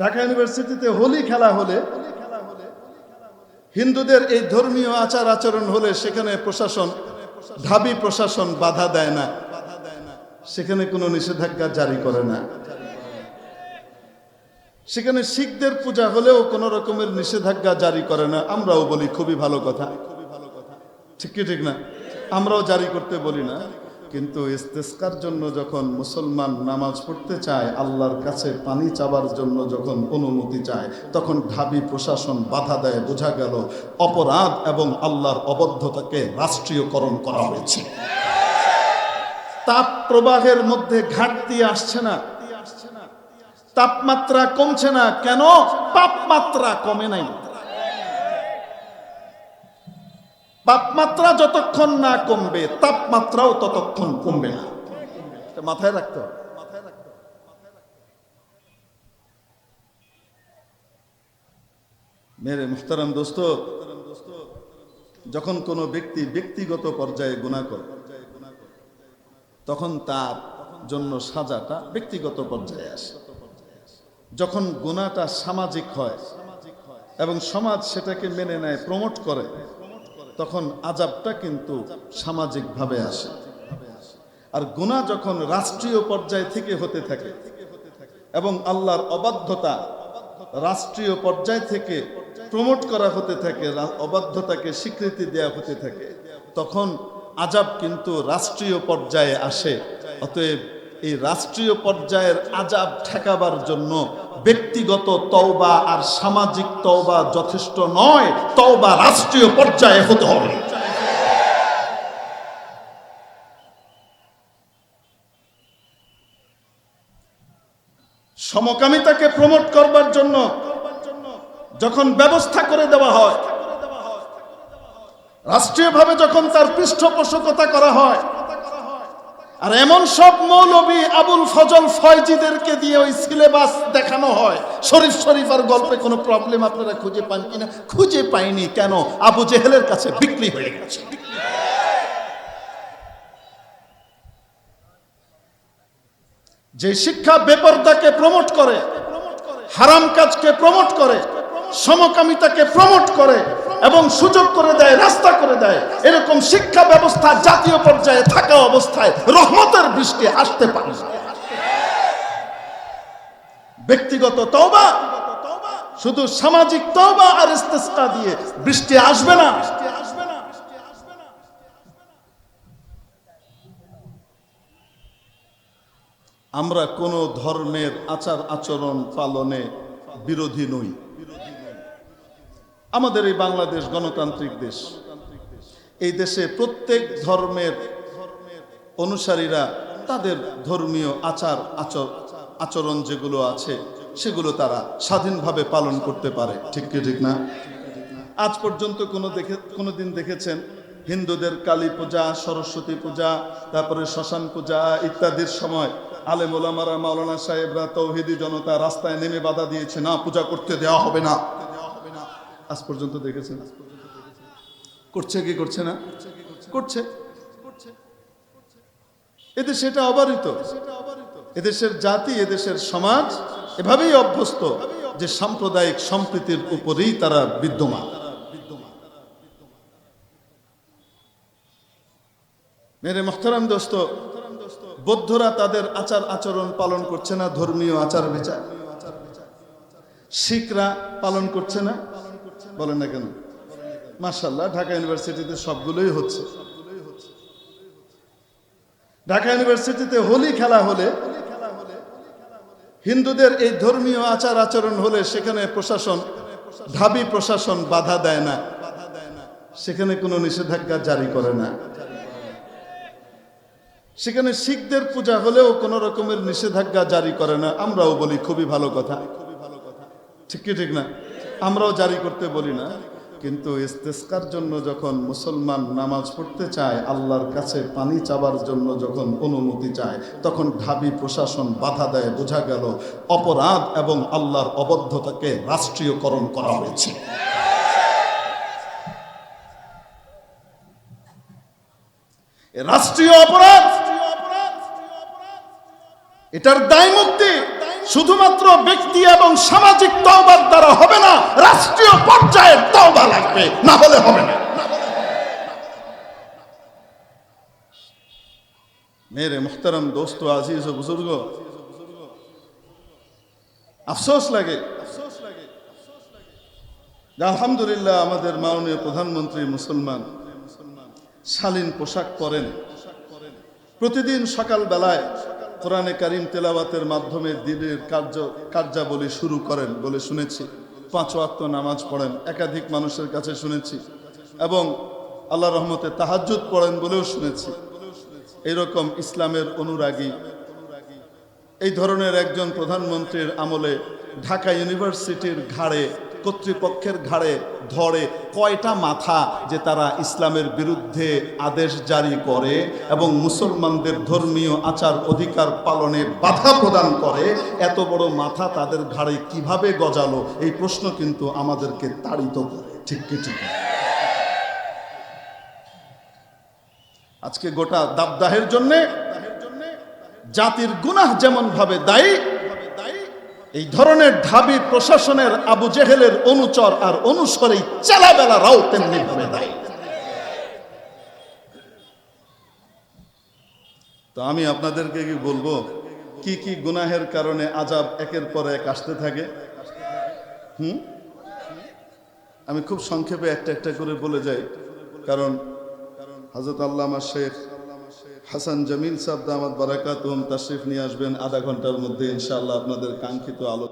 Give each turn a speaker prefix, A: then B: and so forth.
A: ঢাকা ইউনিভার্সিটিতে হোলি খেলা হলে হিন্দুদের এই ধর্মীয় আচার আচরণ হলে সেখানে প্রশাসন, ঢাবি প্রশাসন বাধা দেয় না। সেখানে কোনো নিষেধাজ্ঞা জারি করে না। সেখানে শিখদের পূজা হলেও কোনো রকমের নিষেধাজ্ঞা জারি করে না। আমরাও বলি খুবই ভালো কথা। ঠিক কি ঠিক না? আমরাও জারি করতে বলি না। কিন্তু ইস্তেস্কার জন্য যখন মুসলমান নামাজ পড়তে চায়, আল্লাহর কাছে পানি চাবার জন্য যখন অনুমতি চায়, তখন ঢাবি প্রশাসন বাধা দেয়, বোঝা গেল অপরাধ এবং আল্লাহর অবদ্ধতাকে রাষ্ট্রীয়করণ করা হয়েছে। তাপ প্রবাহের মধ্যে ঘাটতি আসছে না। তাপমাত্রা কমছে না। কেন? তাপমাত্রা কমে নাই। তাপমাত্রা যতক্ষণ না কমবে, তাপমাত্রাও ততক্ষণ কমবে না। মাথায় রাখতে হবে। মেরে মুখতারাম দোস্ত, যখন কোনো ব্যক্তি ব্যক্তিগত পর্যায়ে গুণা করে, তখন তার জন্য সাজাটা ব্যক্তিগত পর্যায়ে আসে। যখন গুণাটা সামাজিক হয় এবং সমাজ সেটাকে মেনে নেয়, প্রমোট করে তখন আজাবটা কিন্তু সামাজিকভাবে আসে। আর গুণা যখন রাষ্ট্রীয় পর্যায় থেকে হতে থাকে এবং আল্লাহর অবাধ্যতা রাষ্ট্রীয় পর্যায় থেকে প্রমোট করা হতে থাকে, অবাধ্যতাকে স্বীকৃতি দেয়া হতে থাকে, তখন আজাব কিন্তু রাষ্ট্রীয় পর্যায়ে আসে। অতএব এই রাষ্ট্রীয় পর্যায়ের আজাব ঠেকাবার জন্য ব্যক্তিগত তওবা আর সামাজিক তওবা যথেষ্ট নয়, তওবা রাষ্ট্রীয় পর্যায়ে হতে হবে। সমকামিতাকে প্রমোট করবার জন্য যখন ব্যবস্থা করে দেওয়া হয়, রাষ্ট্রীয়ভাবে যখন তার পৃষ্ঠপোষকতা করা হয় আর এমন সব মৌলবী আবুল ফজল ফয়জিদেরকে দিয়ে ওই সিলেবাস দেখানো হয়। শরীফ শরীফ আর গল্পে কোনো প্রবলেম আপনারা খুঁজে পান কিনা? খুঁজে পাইনি কেন? আবু জেহেলের কাছে বিক্রি হয়ে গেছে। যে শিক্ষা বেপরদাকে প্রমোট করে, হারাম কাজকে প্রমোট করে, সমকামিতাকে প্রমোট করে এবং সুযোগ করে দেয়, রাস্তা করে দেয়। এরকম শিক্ষা ব্যবস্থা জাতীয় পর্যায়ে থাকা অবস্থায় রহমতের বৃষ্টি আসতে পারে না। ব্যক্তিগত তওবা, শুধু সামাজিক তওবা আর ইস্তেসকা দিয়ে বৃষ্টি আসবে না। আমরা কোন ধর্মের আচার আচরণ পালনে বিরোধী নই। আমাদের এই বাংলাদেশ গণতান্ত্রিক দেশ। এই দেশে প্রত্যেক ধর্মের অনুসারীরা তাদের ধর্মীয় আচার আচর, আচরণ যেগুলো আছে, সেগুলো তারা স্বাধীনভাবে পালন করতে পারে। ঠিক কি ঠিক না? আজ পর্যন্ত কোনো দেখে কোনো দিন দেখেছেন হিন্দুদের কালী পূজা, সরস্বতী পূজা, তারপরে শ্মশান পূজা ইত্যাদির সময় আলেম ওলামারা, মাওলানা সাহেবরা, তৌহিদি জনতা রাস্তায় নেমে বাধা দিয়েছে, না, পূজা করতে দেওয়া হবে না। আজ পর্যন্ত দেখেছেন? করছে কি করছে না? করছে। এদের সেটা অবারিত। এদেশের জাতি, এদেশের সমাজ এভাবেই অভ্যস্ত যে সাম্প্রদায়িক সম্প্রীতির উপরেই তারা বিদ্যমান। মেরে মোহতারাম দোস্ত, বৌদ্ধরা তাদের আচার আচরণ পালন করছে না, ধর্মীয় আচার বিচার শিখরা পালন করছে না? বলেন না কেন? মার্শাল্লাহ ঢাকা ইউনিভার্সিটিতে সবগুলোই হচ্ছে। ঢাকা ইউনিভার্সিটিতে হোলি খেলা হলে হিন্দুদের এই ধর্মীয় আচার আচরণ হলে সেখানে প্রশাসন, ঢাবি প্রশাসন বাধা দেয় না। সেখানে কোনো নিষেধাজ্ঞা জারি করে না। সেখানে শিখদের পূজা হলেও কোনো রকমের নিষেধাজ্ঞা জারি করে না। আমরাও বলি খুবই ভালো কথা। ঠিক কি, ঠিক না? আমরাও জারি করতে বলি না। কিন্তু ইস্তেস্কার জন্য যখন মুসলমান নামাজ পড়তে চায়, আল্লাহর কাছে পানি চাবার জন্য যখন অনুমতি চায়, তখন ঢাবি প্রশাসন বাধা দেয়, বোঝা গেল অপরাধ এবং আল্লাহর অবদ্ধতাকে রাষ্ট্রীয়করণ করা হয়েছে। রাষ্ট্রীয় অপরাধ, এটার দায় মুক্তি শুধুমাত্র ব্যক্তি এবং সামাজিক তওবার দ্বারা হবে না, রাষ্ট্রীয় পর্যায়ে তওবা লাগবে, না হলে হবে না। মেরে মুখতারাম, দোস্ত, আজিজ ও বুজুর্গ, আফসোস লাগে। আলহামদুলিল্লাহ আমাদের মাননীয় প্রধানমন্ত্রী মুসলমান শালীন পোশাক পরেন। প্রতিদিন সকাল বেলায় কোরআনে কারিম তেলাওয়াতের মাধ্যমে দিনের কার্য, কার্যাবলী শুরু করেন বলে শুনেছি। পাঁচ ওয়াক্ত নামাজ পড়েন, একাধিক মানুষের কাছে শুনেছি এবং আল্লাহ রহমতে তাহাজ্জুদ পড়েন বলেও শুনেছি। এরকম ইসলামের অনুরাগী। এই ধরনের একজন প্রধানমন্ত্রীর আমলে ঢাকা ইউনিভার্সিটির ঘাড়ে কর্তৃপক্ষের ঘাড়ে ধরে কয়টা মাথা যে তারা ইসলামের বিরুদ্ধে আদেশ জারি করে এবং মুসলমানদের ধর্মীয় আচার অধিকার পালনে বাধা প্রদান করে, এত বড় মাথা তাদের ঘাড়ে কীভাবে গজালো? এই প্রশ্ন কিন্তু আমাদেরকে তাড়িত করে। ঠিক কি ঠিক আজকে গোটা দাবদাহের জন্যে জাতির গুনাহ যেমন ভাবে দায়ী এই ধরনের ঢাবি প্রশাসনের আবু জেহেলের অনুচর আর অনুসরেই চালাবেলারাও তেমনি ভাবে দায়ী। তো আমি আপনাদেরকে কি বলব, কি কি গুনাহের কারণে আজাব একের পর এক আসতে থাকে? হুম? আমি খুব সংক্ষেপে একটা একটা করে বলে যাই। কারণ হজরত আল্লামা শেখ হাসান জামিল সাহেব দামাত বারাকাতুম তাশরিফ নিয়ে আসবেন আধা ঘণ্টার মধ্যে, ইনশাআল্লাহ আপনাদের কাঙ্ক্ষিত আলো